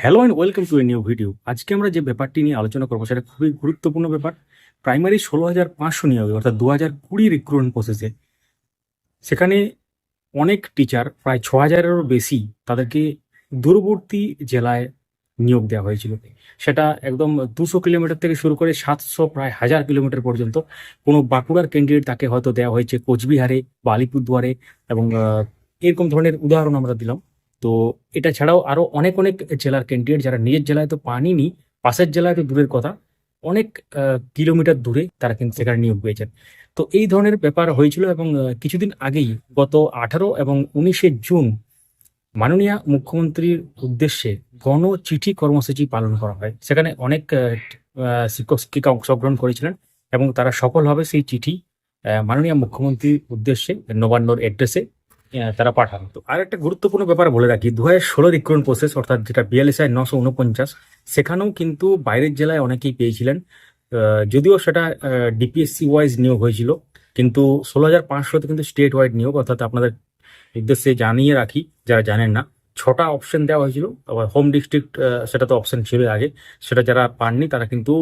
Hello and welcome to a new video আজকে আমরা যে ব্যাপারটি নিয়ে আলোচনা করব সেটা খুবই গুরুত্বপূর্ণ ব্যাপার। প্রাইমারি ষোলো হাজার পাঁচশো নিয়োগে, অর্থাৎ দু হাজার কুড়ি রিক্রুটমেন্ট প্রসেসে সেখানে অনেক টিচার প্রায় ছ হাজারেরও বেশি তাদেরকে দূরবর্তী জেলায় নিয়োগ দেওয়া হয়েছিল। সেটা একদম দুশো কিলোমিটার থেকে শুরু করে সাতশো, প্রায় হাজার কিলোমিটার পর্যন্ত কোনো বাঁকুড়ার ক্যান্ডিডেট তাকে হয়তো দেওয়া হয়েছে কোচবিহারে, বা আলিপুরদুয়ারে, এবং এরকম ধরনের উদাহরণ আমরা দিলাম। তো এটা ছাড়াও আরও অনেক অনেক জেলার ক্যান্ডিডেট যারা নিজের জেলায় তো পানিনি পাশের জেলায় তো দূরের কথা, অনেক কিলোমিটার দূরে তারা কিন্তু সেখানে নিয়োগ পেয়েছেন। তো এই ধরনের ব্যাপার হয়েছিল এবং কিছুদিন আগেই গত আঠারো এবং উনিশে জুন মাননীয় মুখ্যমন্ত্রীর উদ্দেশ্যে গণ চিঠি কর্মসূচি পালন করা হয়। সেখানে অনেক শিক্ষক, শিক্ষিকা অংশগ্রহণ করেছিলেন এবং তারা সফলভাবে সেই চিঠি মাননীয় মুখ্যমন্ত্রীর উদ্দেশ্যে, নবান্নর অ্যাড্রেসে তারা পাঠান। তো আর একটা গুরুত্বপূর্ণ ব্যাপার বলে রাখি দু হাজার ষোলো রিক্রুটমেন্ট প্রসেস অর্থাৎ যেটা বিয়াল্লিশ নশো উনপঞ্চাশ সেখানেও কিন্তু বাইরের জেলায় অনেকেই পেয়েছিলেন। যদিও সেটা ডিপিএসসি ওয়াইজ নিয়োগ হয়েছিল, কিন্তু ষোলো হাজার পাঁচশোতে কিন্তু স্টেট ওয়াইড নিয়োগ, অর্থাৎ আপনাদের উদ্দেশ্যে জানিয়ে রাখি, যারা জানেন না। ছটা অপশন দেওয়া হয়েছিল। আবার হোম ডিস্ট্রিক্ট সেটা তো অপশন ছিল আগে। সেটা যারা পাননি, তারা কিন্তু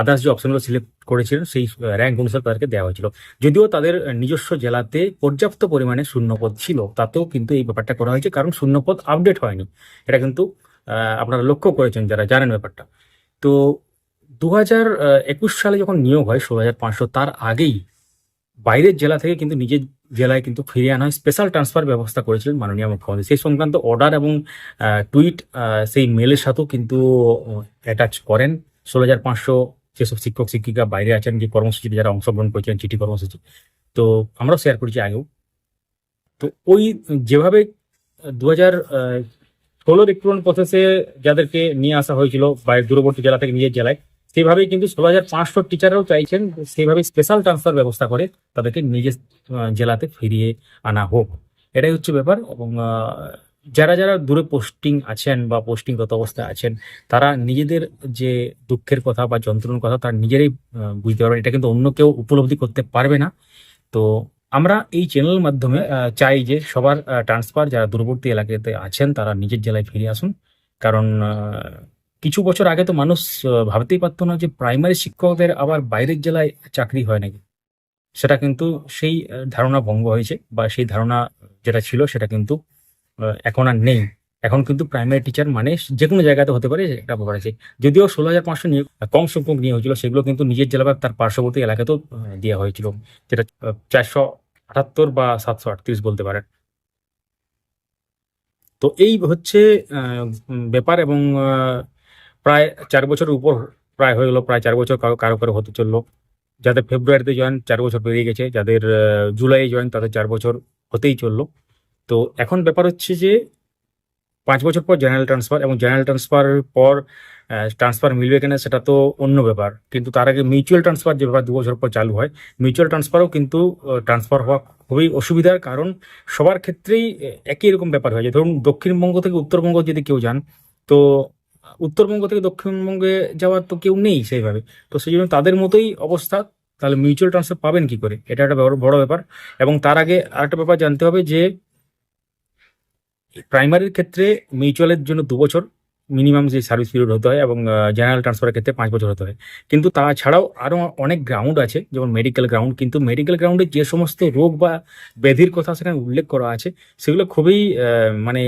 আদার্স যে অপশনগুলো সিলেক্ট করেছিলেন, সেই র্যাঙ্ক অনুসারে তাদেরকে দেওয়া হয়েছিল। যদিও তাদের নিজস্ব জেলাতে পর্যাপ্ত পরিমাণে শূন্যপদ ছিল, তাতেও কিন্তু এই ব্যাপারটা করা হয়েছে, কারণ শূন্যপদ আপডেট হয়নি। এটা কিন্তু আপনারা লক্ষ্য করেছেন যারা জানেন ব্যাপারটা। তো দু হাজার একুশ সালে যখন নিয়োগ হয়, ষোলো হাজার পাঁচশো, তার আগেই বাইরের জেলা থেকে কিন্তু নিজের জেলায় কিন্তু ফিরিয়ে আনা হয়। স্পেশাল ট্রান্সফার ব্যবস্থা করেছিলেন মাননীয় মুখ্যমন্ত্রী। সেই সংক্রান্ত অর্ডার এবং টুইট সেই মেলের সাথেও কিন্তু অ্যাটাচ করেন। ষোলো হাজার পাঁচশো যেসব শিক্ষক, শিক্ষিকা বাইরে আছেন, যে কর্মসূচিতে যারা অংশগ্রহণ করেছেন, চিঠি কর্মসূচি। তো আমরাও শেয়ার করেছি আগেও। তো ওই যেভাবে দু হাজার ষোলো রিক্রুটমেন্ট প্রসেসে যাদেরকে নিয়ে আসা হয়েছিল বাইরে দূরবর্তী জেলা থেকে নিজের জেলায় সেইভাবেই কিন্তু ষোলো হাজার পাঁচশো টিচাররাও চাইছেন সেইভাবে স্পেশাল ট্রান্সফার ব্যবস্থা করে তাদেরকে নিজের জেলাতে ফিরিয়ে আনা হোক। এটাই হচ্ছে ব্যাপার এবং যারা যারা দূরে পোস্টিং আছেন বা পোস্টিংগত অবস্থায় আছেন, তারা নিজেদের যে দুঃখের কথা বা যন্ত্রণার কথা তারা নিজেরাই বুঝতে পারবেন। এটা কিন্তু অন্য কেউ উপলব্ধি করতে পারবে না। তো আমরা এই চ্যানেলের মাধ্যমে চাই যে সবার ট্রান্সফার যারা দূরবর্তী এলাকাতে আছেন তারা নিজের জেলায় ফিরে আসুন। কারণ কিছু বছর আগে তো মানুষ ভাবতেই পারতো না যে প্রাইমারি শিক্ষকদের আবার বাইরের জেলায় চাকরি হয় নাকি। সেটা কিন্তু সেই ধারণা ভঙ্গ হয়েছে বা সেই ধারণা যেটা ছিল সেটা কিন্তু এখন আর নেই। এখন কিন্তু প্রাইমারি টিচার মানে যে কোনো জায়গাতে হতে পারে একটা ব্যাপার আছে যদিও ষোলো হাজার পাঁচশো নিয়োগ কম সংখ্যক নিয়োগ হয়েছিল, সেগুলো কিন্তু নিজের জেলা বা তার পার্শ্ববর্তী এলাকাতেও দেওয়া হয়েছিল। যেটা চারশো আটাত্তর বা সাতশো আটত্রিশ বলতে পারেন। তো এই হচ্ছে ব্যাপার এবং প্রায় চার বছরের উপর প্রায় হয়ে গেলো, প্রায় চার বছর কারও কারও হতে চলল। যাদের ফেব্রুয়ারিতে জয়েন চার বছর পেরিয়ে গেছে। যাদের জুলাইয়ে জয়েন তাদের চার বছর হতেই চলল। তো এখন ব্যাপার হচ্ছে যে, পাঁচ বছর পর জেনারেল ট্রান্সফার এবং জেনারেল ট্রান্সফার পর ট্রান্সফার মিলবে কিনা সেটা তো অন্য ব্যাপার। কিন্তু তার আগে মিউচুয়াল ট্রান্সফার যে ব্যাপার দু বছর পর চালু হয় মিউচুয়াল ট্রান্সফারও কিন্তু ট্রান্সফার হওয়া খুবই অসুবিধার কারণ সবার ক্ষেত্রেই একই রকম ব্যাপার হয়ে। যায় ধরুন দক্ষিণবঙ্গ থেকে উত্তরবঙ্গ যদি কেউ যান, তো উত্তরবঙ্গ থেকে দক্ষিণবঙ্গে যাওয়ার তো কেউ নেই সেইভাবে। তো সেই জন্য তাদের মতোই অবস্থা। তাহলে মিউচুয়াল ট্রান্সফার পাবেন কি করে? এটা একটা বড় ব্যাপার। এবং তার আগে আরেকটা ব্যাপার জানতে হবে যে প্রাইমারির ক্ষেত্রে মিউচুয়ালের জন্য দু বছর মিনিমাম যে সার্ভিস পিরিয়ড হতে হয় এবং জেনারেল ট্রান্সফারের ক্ষেত্রে পাঁচ বছর হতে হয়। কিন্তু তাছাড়াও আরও অনেক গ্রাউন্ড আছে, যেমন মেডিকেল গ্রাউন্ড কিন্তু মেডিকেল গ্রাউন্ডে যে সমস্ত রোগ বা ব্যাধির কথা সেখানে উল্লেখ করা আছে, সেগুলো খুবই মানে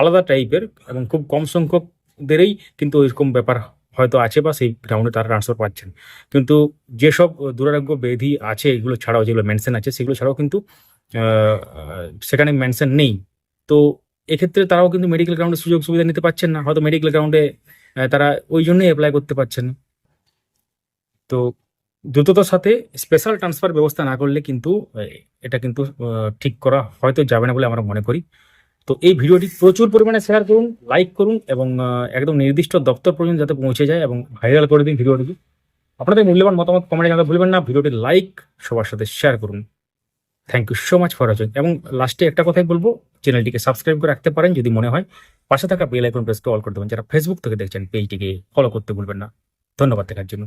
আলাদা টাইপের এবং খুব কম সংখ্যকদেরই কিন্তু ওইরকম ব্যাপার হয়তো আছে বা সেই গ্রাউন্ডে তারা ট্রান্সফার পাচ্ছেন। কিন্তু যেসব দুরারোগ্য ব্যাধি আছে, এগুলো ছাড়াও যেগুলো মেনশন আছে, সেগুলো ছাড়াও কিন্তু সেখানে মেনশন নেই। তো এক্ষেত্রে তারাও কিন্তু মেডিকেল গ্রাউন্ডে সুযোগ সুবিধা নিতে পারছেন না। হয়তো মেডিকেল গ্রাউন্ডে তারা ওই জন্যই অ্যাপ্লাই করতে পারছেন। তো দ্রুততার সাথে স্পেশাল ট্রান্সফার ব্যবস্থা না করলে কিন্তু এটা কিন্তু ঠিক করা হয়তো যাবে না বলে আমরা মনে করি। তো এই ভিডিওটি প্রচুর পরিমাণে শেয়ার করুন লাইক করুন এবং একদম নির্দিষ্ট দপ্তর পর্যন্ত যাতে পৌঁছে যায় এবং ভাইরাল করে দিন ভিডিওটিকে। আপনাদের মূল্যবান মতামত কমেন্টে জানাতে ভুলবেন না, ভিডিওটি লাইক সবার সাথে শেয়ার করুন। Thank you so much for watching এবং লাস্টে একটা কথাই বলব চ্যানেলটিকে সাবস্ক্রাইব করে রাখতে পারেন যদি মনে হয়। পাশে থাকা বেল আইকন প্রেস অল করে দেবেন। যারা ফেসবুক থেকে দেখছেন পেজটিকে ফলো করতে ভুলবেন না। ধন্যবাদ দেখার জন্য।